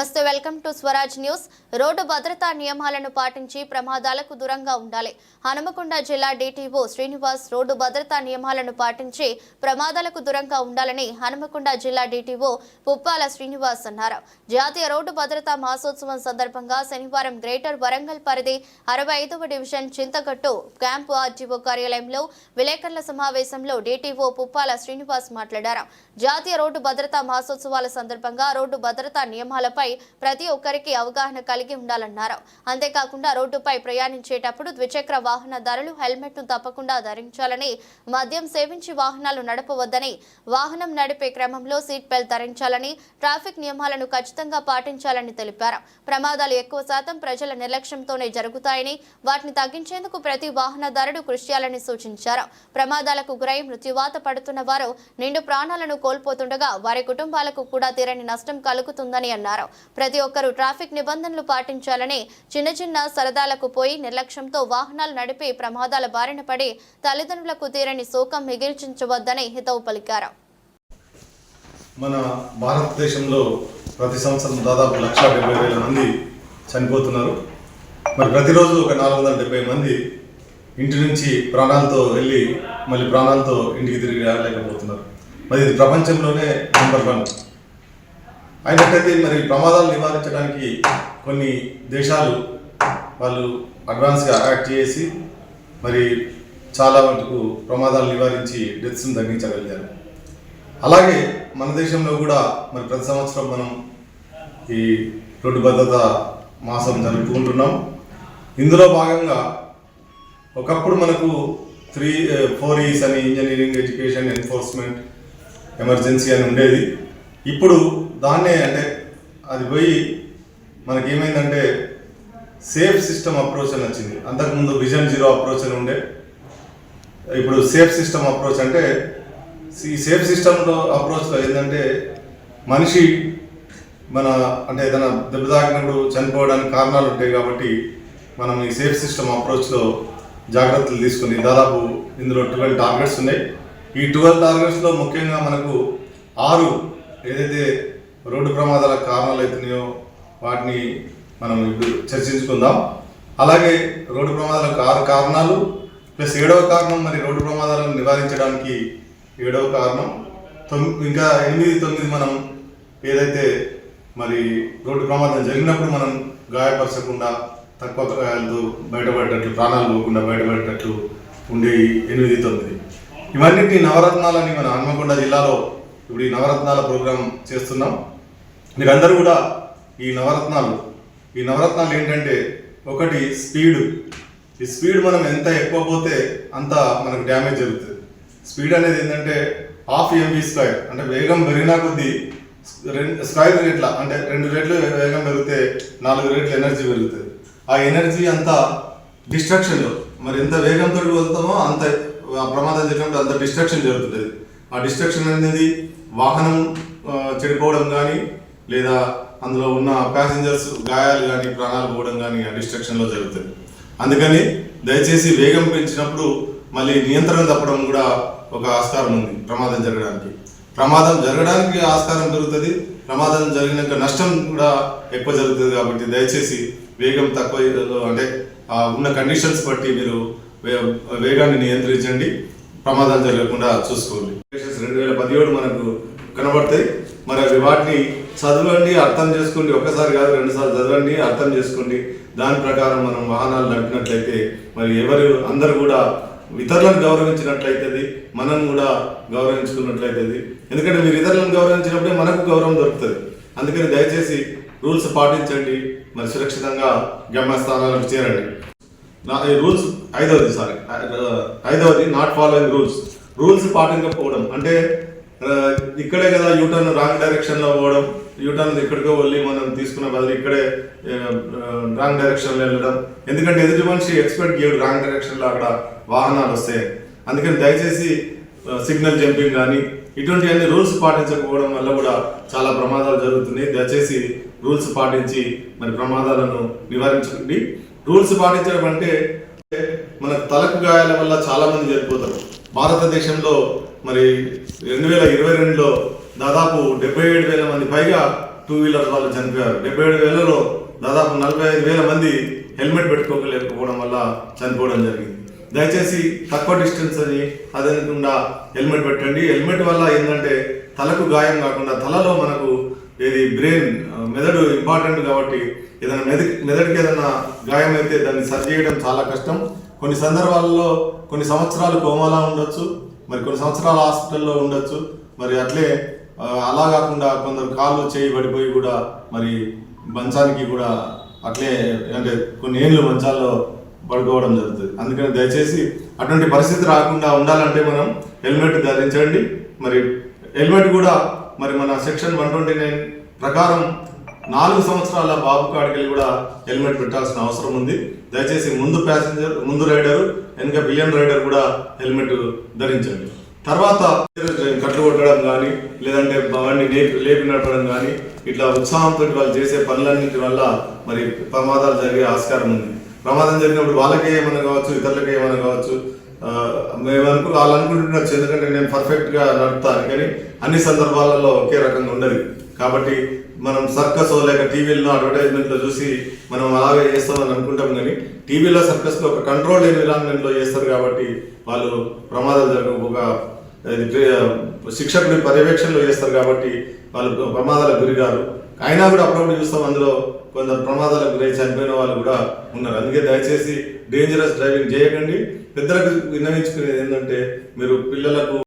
నమస్తే welcome to Swaraj news. Road భద్రతా నియమాలను పాటించి ప్రమాదాలకు దూరంగా ఉండాలి. హనుమకొండ జిల్లా డీటీఓ శ్రీనివాస్ రోడ్డు భద్రతా నియమాలను పాటించి ప్రమాదాలకు దూరంగా ఉండాలని హనుమకొండ జిల్లా డీటీఓ పుప్పాల శ్రీనివాస్ అన్నారు. జాతీయ రోడ్డు భద్రతా మాసోత్సవం సందర్భంగా శనివారం గ్రేటర్ వరంగల్ పరిధి అరవై ఐదవ డివిజన్ చింతగట్టు క్యాంపు ఆర్జీఓ కార్యాలయంలో విలేకరుల సమావేశంలో డీటీఓ పుప్పాల శ్రీనివాస్ మాట్లాడారు. జాతీయ రోడ్డు భద్రతా మాసోత్సవాల సందర్భంగా రోడ్డు భద్రతా నియమాలపై ప్రతి ఒక్కరికి అవగాహన కలిగి ఉండాలన్నారు. అంతేకాకుండా రోడ్డుపై ప్రయాణించేటప్పుడు ద్విచక్ర వాహనదారులు హెల్మెట్ను తప్పకుండా ధరించాలని మద్యం సేవించి వాహనాలు నడపవద్దని వాహనం నడిపే క్రమంలో సీట్ బెల్ట్ ధరించాలని ట్రాఫిక్ నియమాలను ఖచ్చితంగా పాటించాలని తెలిపారు. ప్రమాదాలు ఎక్కువ శాతం ప్రజల నిర్లక్ష్యంతోనే జరుగుతాయని వాటిని తగ్గించేందుకు ప్రతి వాహనదారుడు కృషి చేయాలని సూచించారు. ప్రమాదాలకు గురై మృత్యువాత పడుతున్న వారు నిండు ప్రాణాలను కోల్పోతుండగా వారి కుటుంబాలకు కూడా తీరని నష్టం కలుగుతుందని అన్నారు. ప్రతి ఒక్కరూ ట్రాఫిక్ నిబంధనలు పాటించాలని చిన్న చిన్న సరదాలకు పోయి నిర్లక్ష్యంతో వాహనాలు నడిపి ప్రమాదాల బారిన పడి తల్లిదండ్రులకు తీరని శోకం మిగిల్చించవద్దని హితవు పలికారు. మన భారతదేశంలో ప్రతి సంవత్సరం దాదాపు లక్ష డెబ్బై వేల మంది చనిపోతున్నారు. మరి ప్రతిరోజు ఒక నాలుగు వందల డెబ్బై మంది ఇంటి నుంచి ప్రాణాలతో వెళ్ళి మళ్ళీ ప్రాణాలతో ఇంటికి తిరిగి రాలేకపోతున్నారు. మరి ఇది ప్రపంచంలోనే నెంబర్ వన్ అయినట్టయితే మరి ప్రమాదాలు నివారించడానికి కొన్ని దేశాలు వాళ్ళు అడ్వాన్స్గా యాక్ట్ చేసి మరి చాలా మటుకు ప్రమాదాలు నివారించి డెత్స్ని తగ్గించగలిగారు. అలాగే మన దేశంలో కూడా మరి ప్రతి సంవత్సరం మనం ఈ రోడ్డు భద్రత మాసం జరుపుకుంటున్నాం. ఇందులో భాగంగా ఒకప్పుడు మనకు త్రీ ఫోర్ ఈస్ అని ఇంజనీరింగ్ ఎడ్యుకేషన్ ఎన్ఫోర్స్మెంట్ ఎమర్జెన్సీ అని ఉండేది. ఇప్పుడు దాన్నే అంటే అది పోయి మనకేమైందంటే సేఫ్ సిస్టమ్ అప్రోచ్ అని వచ్చింది. అంతకుముందు విజన్ జీరో అప్రోచ్ అని ఉండే. ఇప్పుడు సేఫ్ సిస్టమ్ అప్రోచ్ అంటే ఈ సేఫ్ సిస్టంలో అప్రోచ్లో ఏంటంటే మనిషి మన అంటే ఏదైనా దెబ్బ తాకినప్పుడు చనిపోవడానికి కారణాలు ఉంటాయి కాబట్టి మనం ఈ సేఫ్ సిస్టమ్ అప్రోచ్లో జాగ్రత్తలు తీసుకుని దాదాపు ఇందులో ట్వెల్వ్ టార్గెట్స్ ఉన్నాయి. ఈ ట్వెల్వ్ టార్గెట్స్లో ముఖ్యంగా మనకు ఆరు ఏదైతే రోడ్డు ప్రమాదాల కారణాలు అవుతున్నాయో వాటిని మనం ఇప్పుడు చర్చించుకుందాం. అలాగే రోడ్డు ప్రమాదాలకు ఆరు కారణాలు ప్లస్ ఏడవ కారణం మరి రోడ్డు ప్రమాదాలను నివారించడానికి ఏడవ కారణం. తొమ్మిది ఇంకా ఎనిమిది తొమ్మిది మనం ఏదైతే మరి రోడ్డు ప్రమాదం జరిగినప్పుడు మనం గాయపరచకుండా తక్కువ గాయాలతో బయటపడేటట్లు ప్రాణాలు పోకుండా బయటపడేటట్లు ఉండే ఎనిమిది తొమ్మిది. ఇవన్నిటిని నవరత్నాలని మన హన్మకొండ జిల్లాలో ఇప్పుడు ఈ నవరత్నాల ప్రోగ్రాం చేస్తున్నాం. మీరందరూ కూడా ఈ నవరత్నాలు ఈ నవరత్నాలు ఏంటంటే ఒకటి స్పీడ్. ఈ స్పీడ్ మనం ఎంత ఎక్కువ పోతే అంత మనకు డ్యామేజ్ జరుగుతుంది. స్పీడ్ అనేది ఏంటంటే హాఫ్ ఎంబీ స్క్వైర్ అంటే వేగం పెరిగినా కొద్దీ రెండు స్క్వైర్ రేట్ల అంటే రెండు రేట్లు వేగం పెరిగితే నాలుగు రేట్లు ఎనర్జీ పెరుగుతుంది. ఆ ఎనర్జీ అంతా డిస్ట్రక్షన్లో మరి ఎంత వేగంతో వెళ్తామో అంత ప్రమాదం జరిగినప్పుడు అంత డిస్ట్రక్షన్ జరుగుతుంది. ఆ డిస్ట్రక్షన్ అనేది వాహనం చెడిపోవడం కానీ లేదా అందులో ఉన్న ప్యాసింజర్స్ గాయాలు కానీ ప్రాణాలు పోవడం కానీ ఆ డిస్ట్రక్షన్లో జరుగుతుంది. అందుకని దయచేసి వేగం పెంచినప్పుడు మళ్ళీ నియంత్రణ తప్పడం కూడా ఒక ఆస్కారం ఉంది ప్రమాదం జరగడానికి. ప్రమాదం జరగడానికి ఆస్కారం పెరుగుతుంది ప్రమాదం జరిగినాక నష్టం కూడా ఎక్కువ జరుగుతుంది కాబట్టి దయచేసి వేగం తక్కువ అంటే ఉన్న కండిషన్స్ బట్టి మీరు వే- వేగాన్ని నియంత్రించండి. ప్రమాదాలు జరగకుండా చూసుకోండి. రెండు వేల పదిహేడు మనకు కనబడతాయి. మరి అవి వాటిని చదవండి అర్థం చేసుకోండి. ఒక్కసారి కాదు రెండుసార్లు చదవండి అర్థం చేసుకోండి. దాని ప్రకారం మనం వాహనాలు నడిపినట్లయితే మరి ఎవరు అందరు కూడా ఇతరులను గౌరవించినట్లయితుంది మనం కూడా గౌరవించుకున్నట్లయితుంది. ఎందుకంటే మీరు ఇతరులను గౌరవించినప్పుడే మనకు గౌరవం దొరుకుతుంది. అందుకని దయచేసి రూల్స్ పాటించండి. మరి సురక్షితంగా గమ్యస్థానాలకు చేరండి. రూల్స్ ఐదవది సారీ ఐదవది నాట్ ఫాలోయింగ్ రూల్స్ రూల్స్ పాటించకపోవడం. అంటే ఇక్కడే కదా యూటర్న్ రాంగ్ డైరెక్షన్లో పోవడం. యూటర్న్ ఇక్కడికో వెళ్ళి మనం తీసుకున్న బదులు ఇక్కడే రాంగ్ డైరెక్షన్లో వెళ్ళడం. ఎందుకంటే ఎదుటి మనిషి ఎక్స్పెక్ట్ చేయడు రాంగ్ డైరెక్షన్లో అక్కడ వాహనాలు వస్తాయి. అందుకని దయచేసి సిగ్నల్ జంపింగ్ కానీ ఇటువంటి అన్ని రూల్స్ పాటించకపోవడం వల్ల కూడా చాలా ప్రమాదాలు జరుగుతున్నాయి. దయచేసి రూల్స్ పాటించి మరి ప్రమాదాలను నివారించుకోండి రూల్స్ పాటించడం అంటే మన తలకు గాయాల వల్ల చాలా మంది చనిపోతారు. భారతదేశంలో మరి రెండు వేల ఇరవై రెండులో దాదాపు డెబ్బై ఏడు వేల మంది పైగా టూ వీలర్ వాళ్ళు చనిపోయారు. డెబ్బై ఏడు వేలలో దాదాపు నలభై ఐదు వేల మంది హెల్మెట్ పెట్టుకోలేకపోవడం వల్ల చనిపోవడం జరిగింది. దయచేసి తక్కువ డిస్టెన్స్ అని అదనకుండా హెల్మెట్ పెట్టండి. హెల్మెట్ వల్ల ఏంటంటే తలకు గాయం కాకుండా తలలో మనకు ఇది బ్రెయిన్ మెదడు ఇంపార్టెంట్ కాబట్టి ఏదైనా మెద మెదడుకి ఏదైనా గాయం అయితే దాన్ని సరి చేయడం చాలా కష్టం. కొన్ని సందర్భాల్లో కొన్ని సంవత్సరాలు కోమాలా ఉండొచ్చు మరి కొన్ని సంవత్సరాలు హాస్పిటల్లో ఉండొచ్చు మరి అట్లే అలా కాకుండా కొందరు కాళ్ళు చేయి పడిపోయి కూడా మరి మంచానికి కూడా అట్లే అంటే కొన్ని ఏళ్ళు మంచాల్లో పడుకోవడం జరుగుతుంది. అందుకని దయచేసి అటువంటి పరిస్థితి రాకుండా ఉండాలంటే మనం హెల్మెట్ ధరించండి. మరి హెల్మెట్ కూడా మరి మన సెక్షన్ వన్ ట్వంటీ నైన్ ప్రకారం నాలుగు సంవత్సరాల బాబు కాడికి కూడా హెల్మెట్ పెట్టాల్సిన అవసరం ఉంది. దయచేసి ముందు ప్యాసింజర్ ముందు రైడర్ వెనుక బిలియన్ రైడర్ కూడా హెల్మెట్ ధరించండి. తర్వాత కట్లు కొట్టడం కానీ లేదంటే బండి లేపి లేపి నడపడం కానీ ఇట్లా ఉత్సాహంతో వాళ్ళు చేసే పనులన్నిటి వల్ల మరి ప్రమాదాలు జరిగే ఆస్కారం ఉంది. ప్రమాదం జరిగినప్పుడు వాళ్ళకే ఏమైనా కావచ్చు ఇతరులకే ఏమైనా కావచ్చు మేము అనుకు వాళ్ళు అనుకుంటుండొచ్చు ఎందుకంటే నేను పర్ఫెక్ట్గా నడుపుతాను. కానీ అన్ని సందర్భాలలో ఒకే రకంగా ఉండదు. కాబట్టి మనం సర్కస్ లేక టీవీలో అడ్వర్టైజ్మెంట్లో చూసి మనం అలాగే చేస్తామని అనుకుంటాం కానీ టీవీలో సర్కస్లో ఒక కంట్రోల్ ఎన్విరాన్మెంట్లో చేస్తారు కాబట్టి వాళ్ళు ప్రమాదాలు జరగకపోగా ఒక శిక్షకుడి పర్యవేక్షణలో చేస్తారు కాబట్టి వాళ్ళు ప్రమాదాలకు గురిగారు అయినా కూడా అప్పుడప్పుడు చూస్తాం అందులో కొందరు ప్రమాదాలకు గురై చనిపోయిన వాళ్ళు కూడా ఉన్నారు. అందుకే దయచేసి డేంజరస్ డ్రైవింగ్ చేయకండి. పెద్దలకు విన్నవించుకునేది ఏంటంటే మీరు పిల్లలకు